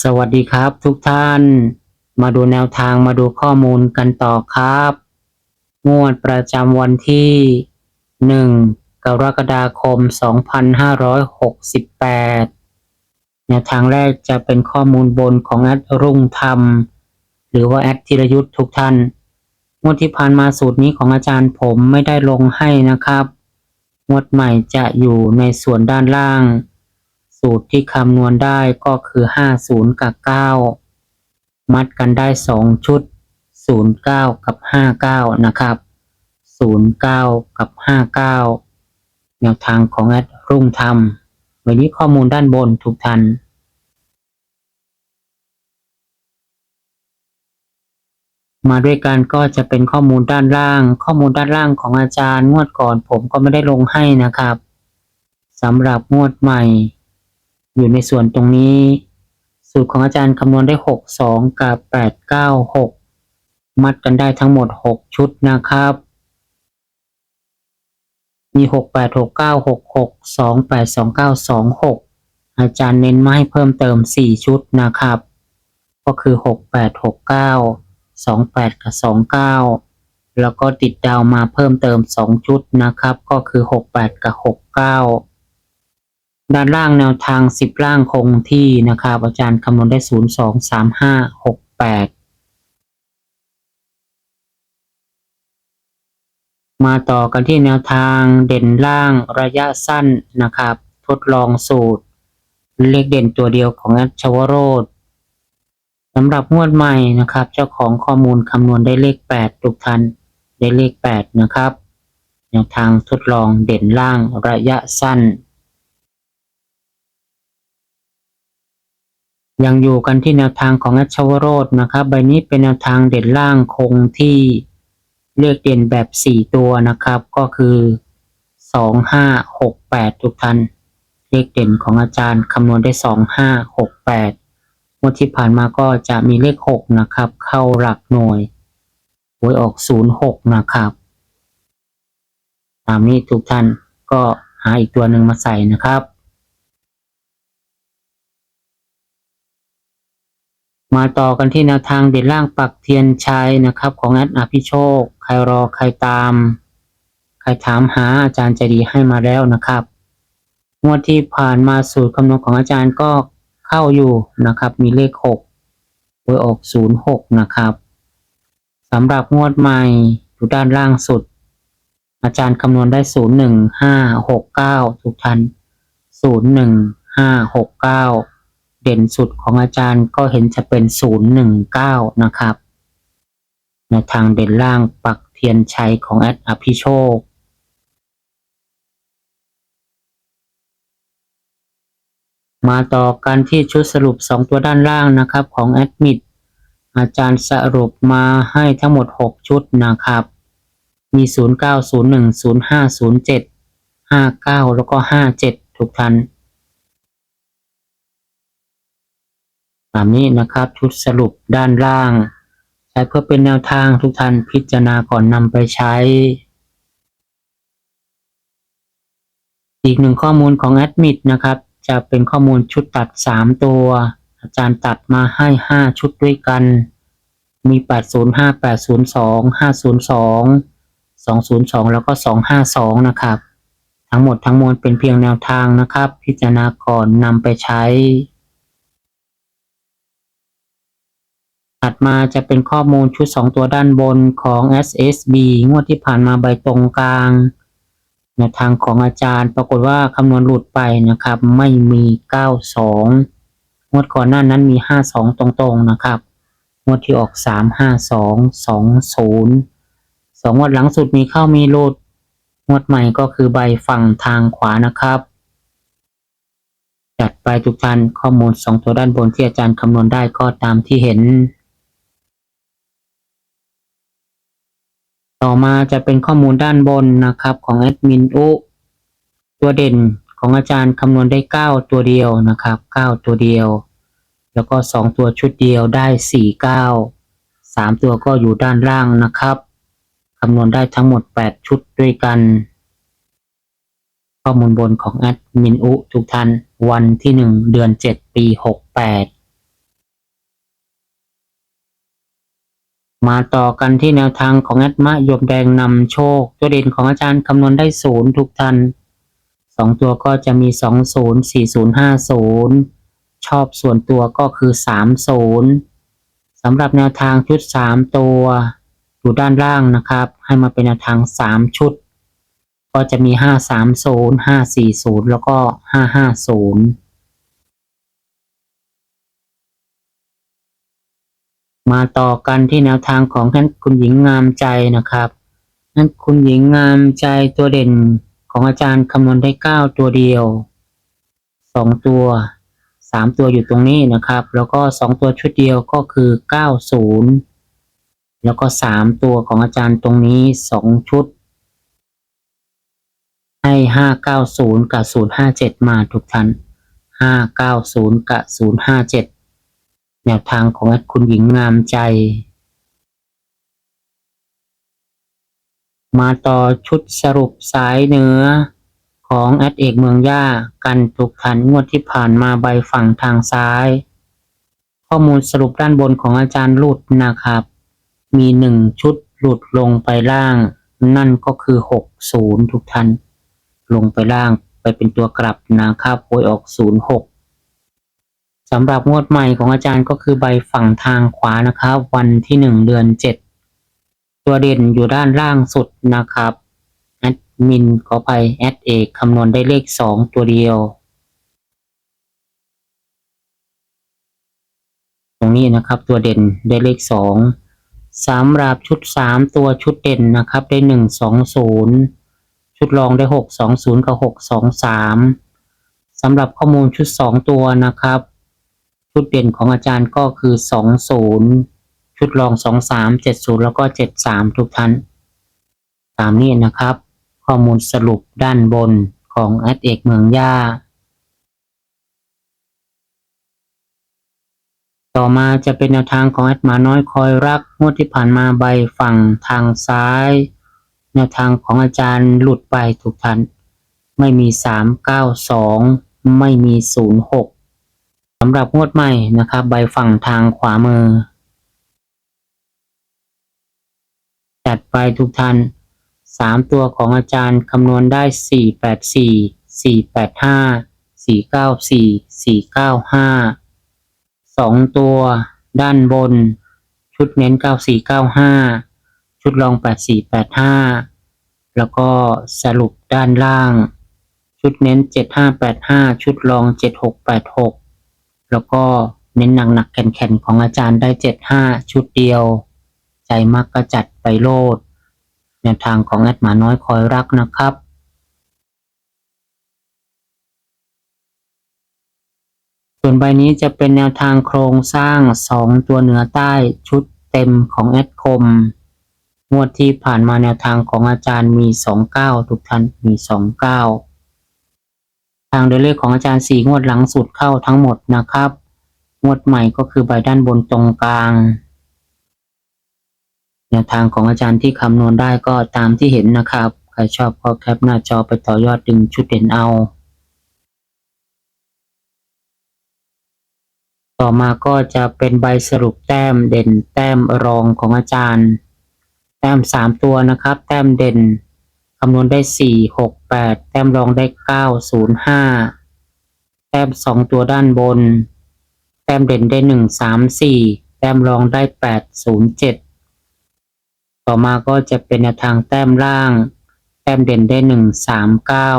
สวัสดีครับทุกท่าน มาดูแนวทางมาดูข้อมูลกันต่อครับ งวดประจำวันที่ 1 กรกฎาคม 2568 แนวทางแรกจะเป็นข้อมูลบนของแอดรุ่งธรรม หรือว่าแอดธีรยุทธ์ทุกท่าน งวดที่ผ่านมาสูตรนี้ของอาจารย์ผมไม่ได้ลงให้นะครับ งวดใหม่จะอยู่ในส่วนด้านล่าง สูตรที่คำนวณได้ก็คือ 50 กับ 9 มัดกันได้ 2 ชุด 09 กับ 59 นะครับ 09 กับ 59 แนวทางของแอดรุ่งธรรมวันนี้ข้อมูลด้านบนทุกท่านมาด้วยกันก็จะเป็นข้อมูลด้านล่าง ข้อมูลด้านล่างของอาจารย์งวดก่อนผมก็ไม่ได้ลงให้นะครับสำหรับงวดใหม่ อยู่ในส่วนตรงนี้ สูตรของอาจารย์คำนวณได้หกสองกับแปดเก้าหกมัดกันได้ทั้งหมดหกชุดนะครับ มีหกแปดหกเก้าหกหกสอาจารย์เน้นมาให้เพิ่มเติมสี่ชุดนะครับ ก็คือหกแปดหกเก้าสองแปดกับสองเก้าแล้วก็ติดดาวมาเพิ่มเติมสองชุดนะครับ ก็คือหกแปดกับหกเก้า ด้านล่างแนวทาง 10 ล่างคงที่นะครับ อาจารย์คำนวณได้ 0 2 3 5 6 8 มาต่อกันที่แนวทางเด่นล่างระยะสั้นนะครับ ทดลองสูตร เลขเด่นตัวเดียวของแอดชวโรธสำหรับงวดใหม่นะครับ เจ้าของข้อมูลคำนวณได้เลข 8 ทุกท่านได้เลข 8 นะครับ แนวทางทดลองเด่นล่างระยะสั้น ยังอยู่กันที่แนวทางของแอชวโรธนะครับ ใบนี้เป็นแนวทางเด่นล่างคงที่เลือกเด่นแบบ 4 ตัวนะครับ ก็คือ 2 5 6 8 ทุกท่านเลขเด่นของอาจารย์คำนวณได้ 2 5 6 8งวดที่ผ่านมาก็จะมีเลข 6 นะครับ เข้าหลักหน่วยหวยออก 0 6 นะครับ ตามนี้ทุกท่านก็หาอีกตัวหนึ่งมาใส่นะครับ มาต่อกันที่แนวทางเด่นล่างปักเทียนชัยนะครับ ของแอดอภิโชค ใครรอใครตาม ใครถามหาอาจารย์ใจดีให้มาแล้วนะครับงวดที่ผ่านมาสูตรคำนวณของอาจารย์ก็เข้าอยู่นะครับ มีเลขหกหวยออกศูนย์หกนะครับสำหรับงวดใหม่อยู่ด้านล่างสุด อาจารย์คำนวณได้ศูนย์หนึ่งห้าหกเก้าทุกท่านศูนย์หนึ่งห้าหกเก้า เด่นสุดของอาจารย์ก็เห็นจะเป็น 019 นะครับในทางเด่นล่างปักเทียนชัยของแอดอภิโชคมาต่อกันที่ชุดสรุป 2 ตัวด้านล่างนะครับของแอดมิดอาจารย์สรุปมาให้ทั้งหมด 6 ชุดนะครับ มี 0901 0507 59 แล้วก็ 57 ทุกท่าน ตามนี้นะครับชุดสรุปด้านล่าง ใช้เพื่อเป็นแนวทางทุกท่านพิจารณาก่อนนำไปใช้ อีกหนึ่งข้อมูลของแอดมิดนะครับ จะเป็นข้อมูลชุดตัด 3 ตัว อาจารย์ตัดมาให้ 5 ชุดด้วยกัน มี 805 802 502 202 แล้วก็ 252 นะครับ ทั้งหมดทั้งมวลเป็นเพียงแนวทางนะครับ พิจารณาก่อนนำไปใช้ ถัดมาจะเป็นข้อมูลชุด 2 ตัวด้านบนของ SSB งวดที่ผ่านมาใบตรงกลางแนวทางของอาจารย์ ปรากฏว่าคำนวณหลุดไปนะครับ ไม่มี 92 งวดก่อนหน้านั้นมี 52 ตรงๆนะครับ งวดที่ออก 352 20สองวดหลังสุดมีเข้ามีหลุด งวดใหม่ก็คือใบฝั่งทางขวานะครับ จัดไปทุกท่านข้อมูลสองตัวด้านบนที่อาจารย์คำนวณได้ก็ตามที่เห็น ต่อมาจะเป็นข้อมูลด้านบนนะครับของแอดมินอุตัวเด่นของอาจารย์คำนวณได้ 9 ตัวเดียวนะครับ 9 ตัวเดียว แล้วก็ 2 ตัวชุดเดียวได้ 4 9 3 ตัวก็อยู่ด้านล่างนะครับคำนวณได้ทั้งหมด 8 ชุดด้วยกัน ข้อมูลบนของแอดมินอุทุกท่านวันที่ 1 เดือน 7 ปี 68 มาต่อกันที่แนวทางของแอดมะยมแดงนำโชค ตัวเด่นของอาจารย์คำนวณได้ศูนย์ทุกท่านสองตัวก็จะมีสองศูนย์สี่ศูนย์ห้าศูนย์ชอบส่วนตัวก็คือสามศูนย์สำหรับแนวทางชุดสามตัวอยู่ด้านล่างนะครับ ให้มาเป็นแนวทางสามชุด ก็จะมีห้าสามศูนย์ห้าสี่ศูนย์แล้วก็ห้าห้าศูนย์ มาต่อกันที่แนวทางของท่านคุณหญิงงามใจนะครับนั่นคุณหญิงงามใจตัวเด่นของอาจารย์คำนวณได้เก้าตัวเดียวสองตัวสามตัวอยู่ตรงนี้นะครับ แล้วก็สองตัวชุดเดียวก็คือเก้าศูนย์แล้วก็สามตัวของอาจารย์ตรงนี้สองชุด ให้ห้าเก้าศูนย์กับศูนย์ห้าเจ็ดมาทุกท่านห้าเก้าศูนย์กับศูนย์ห้าเจ็ด แนวทางของแอดคุณหญิงงามใจ มาต่อชุดสรุปสายเหนือ ของแอดเอกเมืองย่ากันทุกทันงวดที่ผ่านมาใบฝั่งทางซ้าย ข้อมูลสรุปด้านบนของอาจารย์หลุดนะครับ มีหนึ่งชุดหลุดลงไปล่าง นั่นก็คือหกศูนย์ทุกท่านลงไปล่างไปเป็นตัวกลับนะครับโวยออกศูนย์หก สำหรับงวดใหม่ของอาจารย์ก็คือใบฝั่งทางขวานะครับ วันที่หนึ่งเดือนเจ็ดตัวเด่นอยู่ด้านล่างสุดนะครับแอดมินขอไปแอดเอกคำนวณได้เลขสองตัวเดียว ตรงนี้นะครับตัวเด่นได้เลขสองสำหรับชุดสามตัวชุดเด่นนะครับได้หนึ่งสองศูนย์ชุดรองได้หกสองศูนย์กับหกสองสามสำหรับข้อมูลชุดสองตัวนะครับ ชุดเด่นของอาจารย์ก็คือสองศูนย์ชุดรองสองสามเจ็ดศูนย์แล้วก็เจ็ดสามทุกท่านตามนี้นะครับ ข้อมูลสรุปด้านบนของแอดเอกเมืองย่า ต่อมาจะเป็นแนวทางของแอดหมาน้อยคอยรักงวดที่ผ่านมาใบฝั่งทางซ้าย แนวทางของอาจารย์หลุดไปทุกท่านไม่มีสามเก้าสองไม่มีศูนย์หก สำหรับงวดใหม่นะครับใบฝั่งทางขวามือ จัดไปทุกท่านสามตัวของอาจารย์คำนวณได้สี่แปดสี่สี่แปดห้าสี่เก้าสี่สี่เก้าห้าสองตัวด้านบน ชุดเน้นเก้าสี่เก้าห้าชุดรองแปดสี่แปดห้าแล้วก็สรุปด้านล่าง ชุดเน้นเจ็ดห้าแปดห้าชุดรองเจ็ดหกแปดหก แล้วก็เน้นหนักๆแข็งๆของอาจารย์ได้เจ็ดห้าชุดเดียว ใจมักก็จัดไปโลดแนวทางของแอดหมาน้อยคอยรักนะครับส่วนใบนี้จะเป็นแนวทางโครงสร้างสองตัวเหนือใต้ชุดเต็มของแอดคม งวดที่ผ่านมาแนวทางของอาจารย์มีสองเก้าทุกท่านมีสองเก้า ทางโดยเลขของอาจารย์สี่งวดหลังสุดเข้าทั้งหมดนะครับ งวดใหม่ก็คือใบด้านบนตรงกลางแนวทางของอาจารย์ที่คำนวณได้ก็ตามที่เห็นนะครับ ใครชอบก็แคปหน้าจอไปต่อยอดดึงชุดเด่นเอา ต่อมาก็จะเป็นใบสรุปแต้มเด่นแต้มรองของอาจารย์ แต้มสามตัวนะครับ แต้มเด่น คำนวณได้สี่หกแปดแต้มรองได้เก้าศูนย์ห้าแต้มสองตัวด้านบน แต้มเด่นได้หนึ่งสามสี่แต้มรองได้แปดศูนย์เจ็ดต่อมาก็จะเป็นแนวทางแต้มล่าง แต้มเด่นได้หนึ่งสามเก้า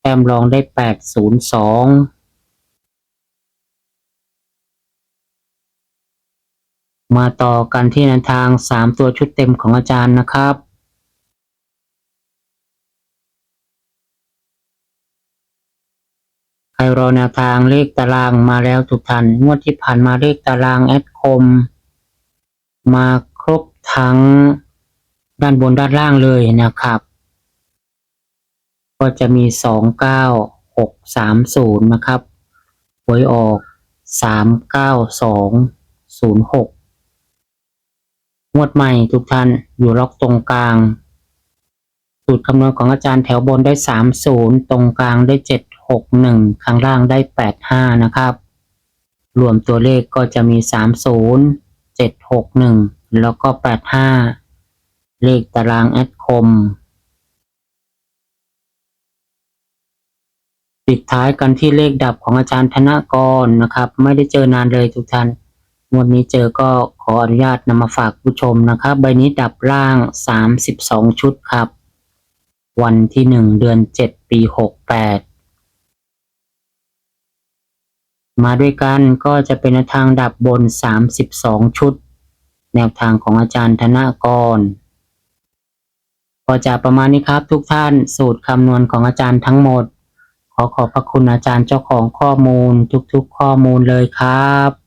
แต้มรองได้แปดศูนย์สองมาต่อกันที่แนวทางสามตัวชุดเต็มของอาจารย์นะครับ ใค รอแนวทางเลขตารางมาแล้วทุกท่านงวดที่ผ่านมาเลขตารางแอดคม มาครบทั้งด้านบนด้านล่างเลยนะครับ ก็จะมีสองเก้าหกสามศูนย์นะครับหวยออกสามเก้าสองศูนย์หกงวดใหม่ทุกท่านอยู่ล็อกตรงกลาง สูตรคำนวณของอาจารย์แถวบนได้สามศูนย์ตรงกลางได้เจ็ด หกหนึ่งข้างล่างได้แปดห้านะครับ รวมตัวเลขก็จะมีสามศูนย์เจ็ดหกหนึ่งแล้วก็แปดห้าเลขตารางแอดคมปิดท้ายกันที่เลขดับของอาจารย์ธนกรนะครับ ไม่ได้เจอนานเลยทุกท่านงวดนี้เจอก็ขออนุญาตนำมาฝากผู้ชมนะครับ ใบนี้ดับล่าง 32 ชุดครับ วันที่ 1 เดือน 7 ปี 68 มาด้วยกันก็จะเป็นทางดับบน 32 ชุด แนวทางของอาจารย์ธนกร ก็จะประมาณนี้ครับทุกท่านสูตรคำนวณของอาจารย์ทั้งหมด ขอขอบพระคุณอาจารย์เจ้าของข้อมูลทุกๆข้อมูลเลยครับ